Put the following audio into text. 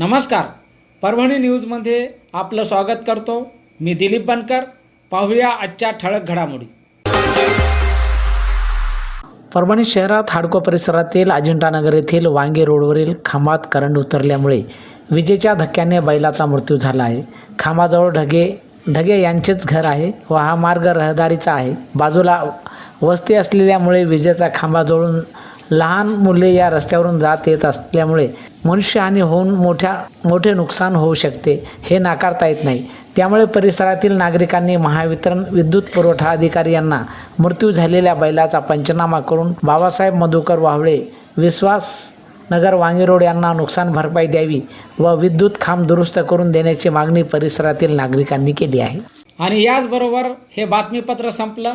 नमस्कार. परभणी न्यूजमध्ये आपलं स्वागत करतो. मी दिलीप बनकर. पाहूया आजच्या ठळक घडामोडी. परभणी शहरात हाडको परिसरातील अजिंठानगर येथील वांगे रोडवरील खांबात करंट उतरल्यामुळे विजेच्या धक्क्याने बैलाचा मृत्यू झाला आहे. खांबाजवळ ढगे ढगे यांचेच घर आहे व हा मार्ग रहदारीचा आहे. बाजूला वस्ती असलेल्यामुळे विजेचा खांबा जवळून लहान मुले या रस्त्यावरून जात येत असल्यामुळे मनुष्यहानी होऊन मोठ्या मोठे नुकसान होऊ शकते हे नाकारता येत नाही. त्यामुळे परिसरातील नागरिकांनी महावितरण विद्युत पुरवठा अधिकारी यांना मृत्यू झालेल्या बैलाचा पंचनामा करून बाबासाहेब मधुकर वावळे विश्वास नगर वांगी रोड यांना नुकसान भरपाई द्यावी व विद्युत खांब दुरुस्त करून देण्याची मागणी परिसरातील नागरिकांनी केली आहे. आणि याचबरोबर हे बातमीपत्र संपलं.